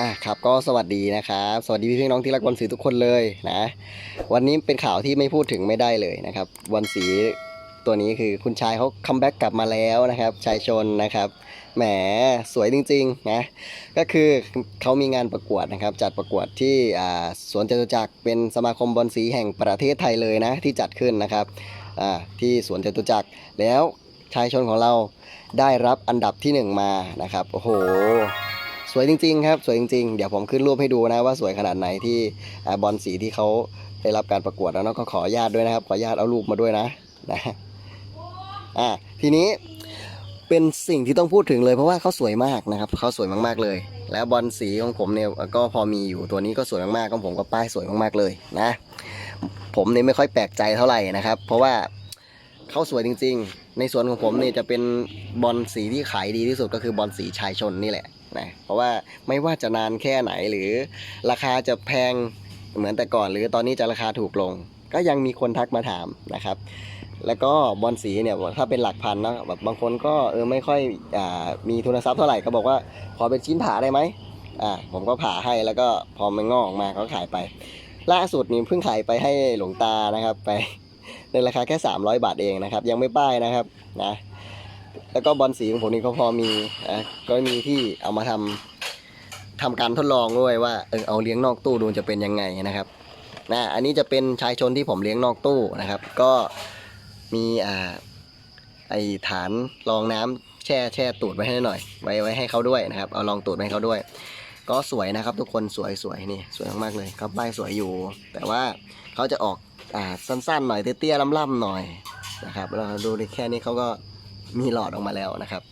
อะครับก็สวัสดีนะครับสวัสดีพี่พี่น้องที่รักบอลสีทุกคนเลยนะ วันนี้เป็นข่าวที่ไม่พูดถึงไม่ได้เลยนะครับบอลสีตัวนี้คือคุณชายเขาคัมแบ็กกลับมาแล้วนะครับชายชนนะครับแหมสวยจริงๆนะก็คือเขามีงานประกวดนะครับ จัดประกวดที่สวนจตุจักรเป็นสมาคมบอลสีแห่งประเทศไทยเลยนะ ที่จัดขึ้นนะครับที่สวนจตุจักรแล้วชายชนของเราได้รับอันดับที่หนึ่งมานะครับโอ้โห สวยจริงๆครับสวยจริงๆ เดี๋ยวผมขึ้นรูปให้ดูนะว่าสวยขนาดไหนที่บอลสีที่เขาได้รับการประกวดแล้วเนาะก็ขอญาตด้วยนะครับ ขอญาตเอารูปมาด้วยนะนะอ่าทีนี้เป็นสิ่งที่ต้องพูดถึงเลยเพราะว่าเขาสวยมากนะครับเขาสวยมากๆเลย แล้วบอลสีของผมเนี่ยก็พอมีอยู่ตัวนี้ก็สวยมากๆของผมก็ป้ายสวยมากๆเลยนะ ผมเนี่ยไม่ค่อยแปลกใจเท่าไหร่นะครับ เพราะว่าเขาสวยจริง ๆ ในส่วนของผมเนี่ยจะเป็นบอลสีที่ขายดีที่สุดก็คือบอลสีชายชนนี่แหละ เพราะว่าไม่ว่าจะนานแค่ไหนหรือราคาจะแพงเหมือนแต่ก่อน หรือตอนนี้จะราคาถูกลง ก็ยังมีคนทักมาถามนะครับ แล้วก็บอลสีเนี่ยถ้าเป็นหลักพันนะแบบบางคนก็เออไม่ค่อยอมีทุนทรัพย์เท่าไหร่ก็บอกว่าขอเป็นชิ้นผ่าได้ไหมอ่าผมก็ผ่าให้แล้วก็พอมันงอกออกมาก็ขายไป ล่าสุดนี่เพิ่งขายไปให้หลวงตานะครับ ไปในราคาแค่ 300 บาทเองนะครับ ยังไม่ป้ายนะครับนะ แล้วก็บอลสีของผมนี่ก็พอมีอะก็มีที่เอามาทำทำการทดลองด้วยว่าเออเอาเลี้ยงนอกตู้ดูจะเป็นยังไงนะครับนะอันนี้จะเป็นชายชนที่ผมเลี้ยงนอกตู้นะครับ ก็มีอ่าไอฐานรองน้ำแช่แช่ตูดไว้ให้หน่อย ไว้ไว้ให้เขาด้วยนะครับ เอารองตูดไว้ให้เขาด้วย ก็สวยนะครับ ทุกคนสวยสวยนี่สวยมากๆเลยเขาป้ายสวยอยู่ แต่ว่าเขาจะออกอ่าสั้นๆหน่อยเตี้ยๆล่ำๆหน่อยนะครับเราดูดิแค่นี้เขาก็ มีหลอดออกมาแล้วนะครับ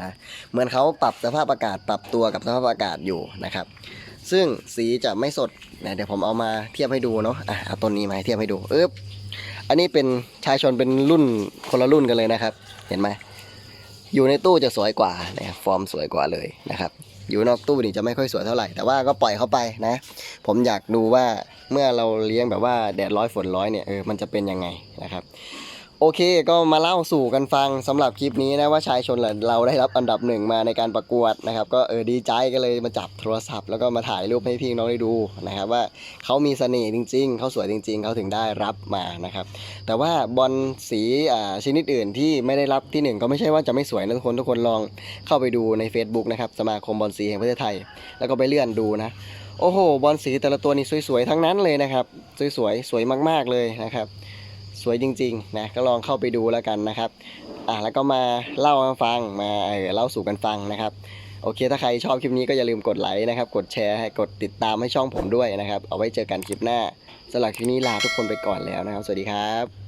นะเหมือนเขาปรับสภาพอากาศปรับตัวกับสภาพอากาศอยู่นะครับ ซึ่งสีจะไม่สดนะเดี๋ยวผมเอามาเทียบให้ดูเนาะอะเอาต้นนี้มาเทียบให้ดูเอ๊บอันนี้เป็นชายชนเป็นรุ่นคนละรุ่นกันเลยนะครับ เห็นไหมอยู่ในตู้จะสวยกว่านะฟอร์มสวยกว่าเลยนะครับ อยู่นอกตู้นี่จะไม่ค่อยสวยเท่าไหร่ แต่ว่าก็ปล่อยเขาไปนะ ผมอยากดูว่าเมื่อเราเลี้ยงแบบว่าแดดร้อยฝนร้อยเนี่ยเออมันจะเป็นยังไงนะครับ โอเคก็มาเล่าสู่กันฟังสำหรับคลิปนี้นะว่าชายชนเราได้รับอันดับหนึ่งมาในการประกวดนะครับก็เออดีใจก็เลยมาจับโทรศัพท์ แล้วก็มาถ่ายรูปให้พี่น้องได้ดูนะครับว่าเขามีเสน่ห์จริง ๆเขาสวยจริง ๆเขาถึงได้รับมานะครับแต่ว่าบอลสีอ่าชนิดอื่นที่ไม่ได้รับที่หนึ่งก็ไม่ใช่ว่าจะไม่สวยนะทุกคนทุกคนลองเข้าไปดูใน Facebook นะครับสมาคมบอลสีแห่งประเทศไทย แล้วก็ไปเลื่อนดูนะโอ้โหบอลสีแต่ละตัวนี่สวยๆทั้งนั้นเลยนะครับสวยๆสวยมากๆเลยนะครับ สวยจริงๆนะก็ลองเข้าไปดูแล้วกันนะครับอะแล้วก็มาเล่าให้ฟังมาเออเล่าสู่กันฟังนะครับโอเค ถ้าใครชอบคลิปนี้ก็อย่าลืมกดไลค์นะครับ กดแชร์ให้กดติดตามให้ช่องผมด้วยนะครับ เอาไว้เจอกันคลิปหน้าสำหรับคลิปนี้ลาทุกคนไปก่อนแล้วนะครับ สวัสดีครับ